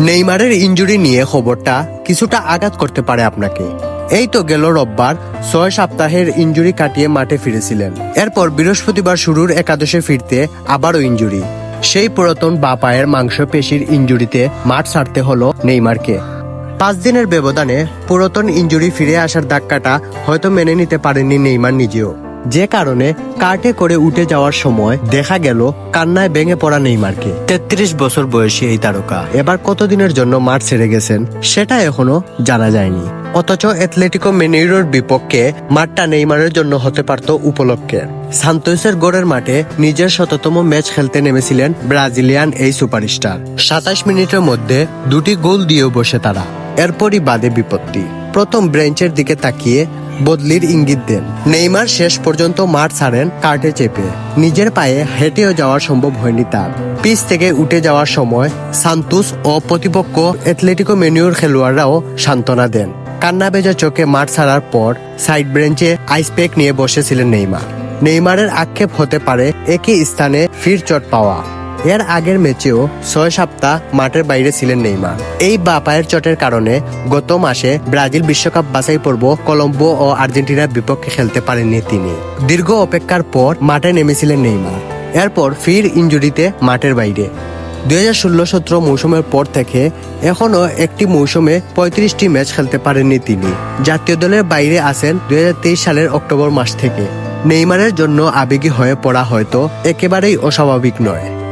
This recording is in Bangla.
নেইমারের ইনজুরি নিয়ে খবরটা কিছুটা আঘাত করতে পারে আপনাকে। এই তো গেল রোববার, ছয় সপ্তাহের ইনজুরি কাটিয়ে মাঠে ফিরেছিলেন। এরপর বৃহস্পতিবার শুরুর একাদশে ফিরতে আবারও ইনজুরি। সেই পুরাতন বা পায়ের মাংসপেশির ইনজুরিতে মাঠ ছাড়তে হলো নেইমারকে। পাঁচ দিনের ব্যবধানে পুরাতন ইনজুরি ফিরে আসার ধাক্কাটা হয়তো মেনে নিতে পারেননি নেইমার নিজেও। যে কারণে কার্টে করে উঠে যাওয়ার সময় দেখা গেল কান্নায় ভেঙে পড়া নেইমারকে। তেত্রিশ বছর বয়সী এই তারকা এবার কতদিনের জন্য মাঠ ছেড়ে গেছেন সেটা এখনও জানা যায়নি। অথচ অ্যাথলেটিকো মেনেইরোর বিপক্ষে মাঠটা নেইমারের জন্য হতে পারত উপলক্ষে। সান্তোসের গোড়ের মাঠে নিজের শততম ম্যাচ খেলতে নেমেছিলেন ব্রাজিলিয়ান এই সুপারস্টার। সাতাশ মিনিটের মধ্যে দুটি গোল দিয়েও বসে তারা। এরপরই বাদে বিপত্তি। প্রথম ব্রেঞ্চের দিকে তাকিয়ে বদলির ইঙ্গিত দেন। নেইমার শেষ পর্যন্ত মাঠ ছাড়েন কার্টে চেপে। নিজের পায়ে হেঁটেও যাওয়া সম্ভব হয়নি তার। পিচ থেকে উঠে যাওয়ার সময় সান্তুস ও প্রতিপক্ষ অ্যাথলেটিকো মেনিউর খেলোয়াড়রাও সান্ত্বনা দেন। কান্না বেজা চোখে মাঠ ছাড়ার পর সাইড ব্রেঞ্চে আইস প্যাক নিয়ে বসেছিলেন নেইমার। নেইমারের আক্ষেপ হতে পারে একই স্থানে ফির চট পাওয়া। এর আগের ম্যাচেও ছয় সপ্তাহ মাঠের বাইরে ছিলেন নেইমার। এই বা পায়ের চটের কারণে গত মাসে ব্রাজিল বিশ্বকাপ বাছাই পর্ব কলম্বো ও আর্জেন্টিনার বিপক্ষে খেলতে পারেননি তিনি। দীর্ঘ অপেক্ষার পর মাঠে নেমেছিলেন নেইমার। এরপর ফির ইঞ্জুরিতে মাঠের বাইরে। দুই হাজার ষোলো সতেরো মৌসুমের পর থেকে এখনও একটি মৌসুমে পঁয়ত্রিশটি ম্যাচ খেলতে পারেননি তিনি। জাতীয় দলের বাইরে আছেন দুই সালের অক্টোবর মাস থেকে। নেইমারের জন্য আবেগী হয়ে পড়া হয়তো একেবারেই অস্বাভাবিক নয়।